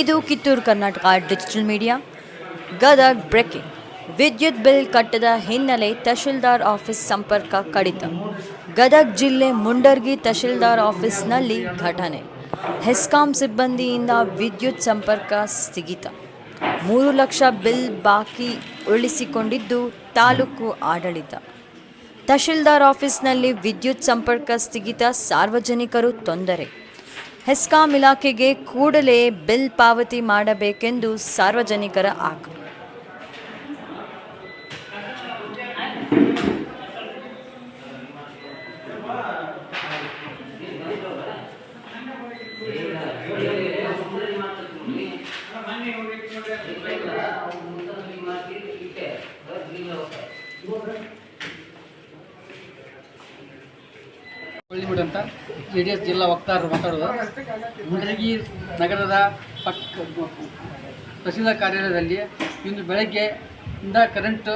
ಇದು Kittur Karnataka digital media. Gadag breaking. ವಿದ್ಯುತ್ bill ಕಟ್ಟದ ಹಿನ್ನೆಲೆ ತಹಶೀಲ್ದಾರ್ ಆಫೀಸ್ ಸಂಪರ್ಕ ಕಡಿತ. ಗದಗ್ ಜಿಲ್ಲೆ ಮುಂಡರ್ಗಿ ತಹಶೀಲ್ದಾರ್ ಆಫೀಸ್ನಲ್ಲಿ ಘಟನೆ. ಹೆಸ್ಕಾಂ ಸಿಬ್ಬಂದಿಯಿಂದ ವಿದ್ಯುತ್ ಸಂಪರ್ಕ ಸ್ಥಗಿತ. ಮೂರು ಲಕ್ಷ ಬಿಲ್ ಬಾಕಿ ಉಳಿಸಿಕೊಂಡಿದ್ದು ತಾಲೂಕು ಆಡಳಿತ. ತಹಶೀಲ್ದಾರ್ ಆಫೀಸ್ನಲ್ಲಿ ವಿದ್ಯುತ್ ಸಂಪರ್ಕ ಸ್ಥಗಿತ, ಸಾರ್ವಜನಿಕರು ತೊಂದರೆ. ಹೆಸ್ಕಾಂ ಇಲಾಖೆಗೆ ಕೂಡಲೇ ಬಿಲ್ ಪಾವತಿ ಮಾಡಬೇಕೆಂದು ಸಾರ್ವಜನಿಕರ ಆಗ್ರಹ. ಕೊಳ್ಳಿಗುಡ್ ಅಂತ ಜೆ ಡಿ ಎಸ್ ಜಿಲ್ಲಾ ವಕ್ತಾರರು. ಮಾತಾಡೋದು ಮುಂಡರಗಿ ನಗರದ ಪಕ್ಕ ತಹಸೀಲ್ದಾರ್ ಕಾರ್ಯಾಲಯದಲ್ಲಿ ಇಂದು ಬೆಳಗ್ಗೆ ಇಂದ ಕರೆಂಟ್